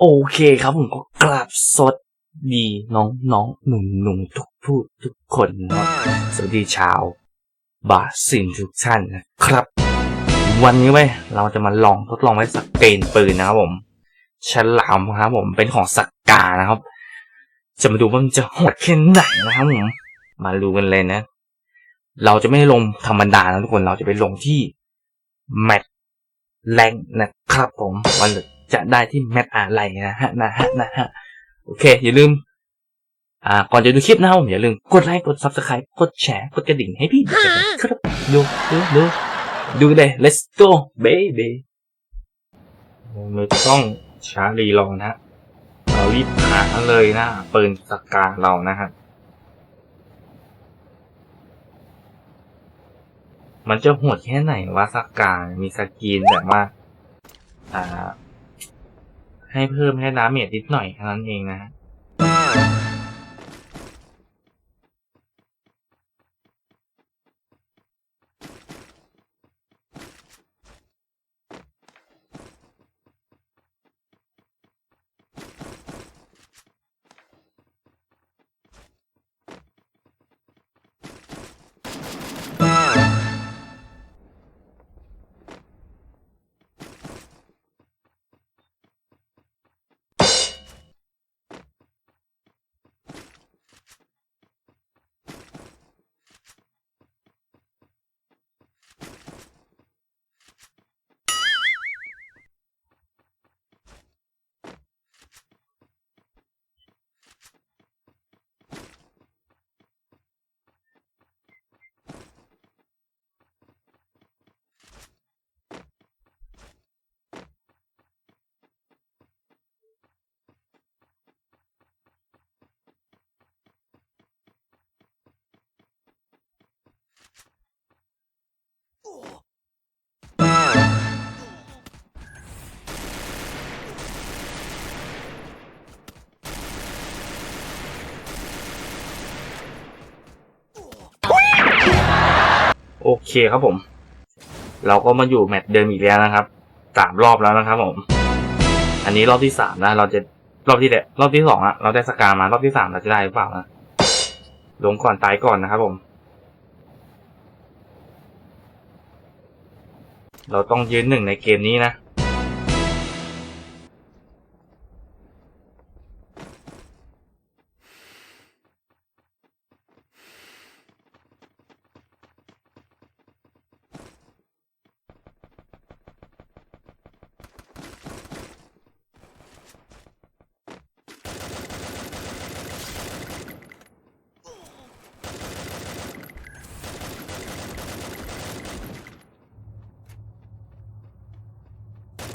โอเคครับผมก็กราบสวัสดีน้องน้องหนุ่มหนุ่มทุกผู้ทุกคนนะสวัสดีชาวบาสินทุกท่านนะครับ วันนี้เว้ยเราจะมาลองทดลองไว้สักเกนปืนนะครับผมฉลามครับผมเป็นของสักกานะครับ จะมาดูว่ามันจะโหดแค่ไหนนะครับผมมาดูกันเลยนะ เราจะไม่ลงธรรมดานะทุกคนเราจะไปลงที่แมต แรงนะครับผมวันจะได้ที่แมตช์อะไรนะฮะนะฮะนะฮะโอเค อย่าลืม อ่า ก่อนจะดูคลิปนะครับผมอย่าลืมกดไลค์กด subscribe กดแชร์กดกระดิ่งให้พี่ด้วยนะครับดูดูดูดูเลย let's go baby ไม่ต้องช้ารีรอนะเรารีบหาเลยนะปืนสกาเรานะครับ มันจะโหดแค่ไหนว่าสกามีสกรีนแบบว่า อ่า ให้เพิ่มให้ดาเมจนิดหน่อยแค่นั้นเองนะฮะ เคครับผม เราก็มาอยู่แมตช์เดิมอีกแล้วนะครับสามรอบแล้วนะครับผม อันนี้รอบที่สามนะ เราจะรอบที่เดรอบที่สองอะเราได้สกามารอบที่สามเราจะได้หรือเปล่านะลงก่อนตายก่อนนะครับผม เราต้องยืนหนึ่งในเกมนี้นะ あっ。